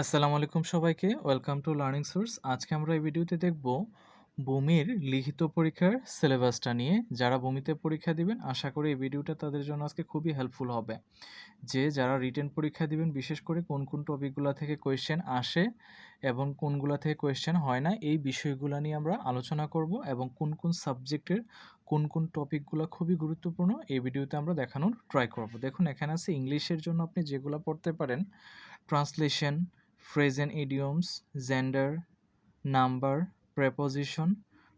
আসসালামু আলাইকুম সবাইকে। ওয়েলকাম টু লার্নিং সোর্স আজকে আমরা এই ভিডিওতে দেখব ভূমির লিখিত পরীক্ষার সিলেবাসটা নিয়ে। যারা ভূমিতে পরীক্ষা দিবেন, আশা করি এই ভিডিওটা তাদের জন্য আজকে খুবই হেল্পফুল হবে। যে যারা রিটেন পরীক্ষা দিবেন, বিশেষ করে কোন কোন টপিকগুলো থেকে কোয়েশ্চেন আসে এবং কোনগুলো থেকে কোয়েশ্চেন হয় না, এই বিষয়গুলো নিয়ে আমরা আলোচনা করব এবং কোন কোন সাবজেক্টের কোন কোন টপিকগুলো খুবই গুরুত্বপূর্ণ এই ভিডিওতে আমরা দেখানোর ট্রাই করব। দেখুন, এখানে আছে ইংলিশের জন্য আপনি যেগুলো পড়তে পারেন translation phrases idioms gender number preposition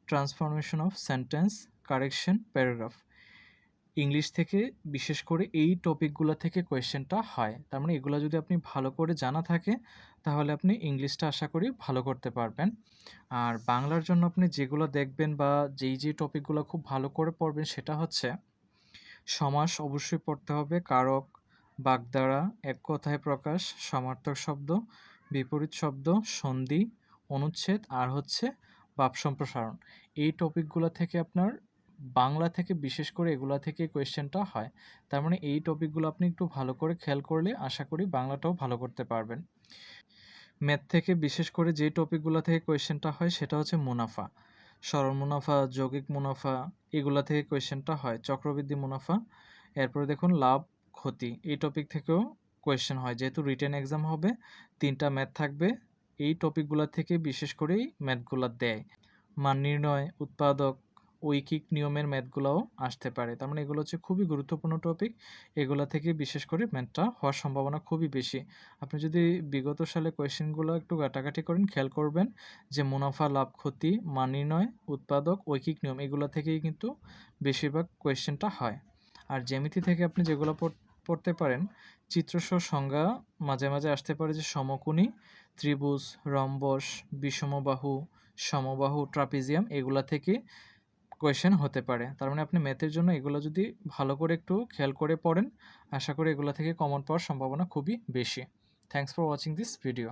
transformation of sentence correction paragraph English থেকে বিশেষ করে এই টপিকগুলো থেকে কোয়েশ্চেনটা হয়। তার মানে এগুলো যদি আপনি ভালো করে জানা থাকে, তাহলে আপনি ইংলিশটা আশা করি ভালো করতে পারবেন। আর বাংলার জন্য আপনি যেগুলো দেখবেন বা যেই যেই টপিকগুলো খুব ভালো করে পড়বেন সেটা হচ্ছে, সমাস অবশ্যই পড়তে হবে, কারক বাগদারা এক কথায় প্রকাশ, সমার্থক শব্দ বিপরীত শব্দ, সন্ধি, অনুচ্ছেদ আর হচ্ছে বাপ সম্প্রসারণ। এই টপিকগুলো থেকে আপনার বাংলা থেকে বিশেষ করে এগুলা থেকে কোয়েশ্চেনটা হয়। তার মানে এই টপিকগুলো আপনি একটু ভালো করে খেয়াল করলে আশা করি বাংলাটাও ভালো করতে পারবেন। ম্যাথ থেকে বিশেষ করে যে টপিকগুলো থেকে কোয়েশ্চেনটা হয় সেটা হচ্ছে মুনাফা। সরল মুনাফা, যৌগিক মুনাফা এগুলা থেকে কোয়েশ্চেনটা হয়। চক্রবৃদ্ধি মুনাফা, এরপরে দেখুন লাভ, ক্ষতি। এই টপিক থেকেও কোয়েশ্চেন হয়। যেহেতু রিটেন এক্সাম হবে, তিনটা ম্যাথ থাকবে। এই টপিকগুলো থেকে বিশেষ করেই ম্যাথগুলো দেয়। মান নির্ণয়, উৎপাদক, ঐকিক নিয়মের ম্যাথগুলোও আসতে পারে। তার মানে এগুলো হচ্ছে খুবই গুরুত্বপূর্ণ টপিক এগুলো থেকে বিশেষ করে ম্যাথটা হওয়ার সম্ভাবনা খুবই বেশি। আপনি যদি বিগত সালে কোয়েশ্চেনগুলো একটু ঘাটাঘাটি করেন, খেয়াল করবেন যে মুনাফা, লাভ, ক্ষতি, মান নির্ণয়, উৎপাদক, ঐকিক নিয়ম, এগুলো থেকেই কিন্তু বেশিরভাগ কোয়েশ্চেনটা হয়। আর জ্যামিতি থেকে আপনি যেগুলো পড়তে পারেন। চিত্রসহ সংজ্ঞা মাঝে মাঝে আসতে পারে যে সমকোণী, ত্রিভুজ, রম্বস, বিষমবাহু, সমবাহু, ট্রাপিজিয়াম এগুলা থেকে কোয়েশন হতে পারে। তার মানে আপনি ম্যাথের জন্য এগুলো যদি ভালো করে একটু খেয়াল করে পড়েন, আশা করি এগুলো থেকে কমন পাওয়ার সম্ভাবনা খুবই বেশি। Thanks for watching this video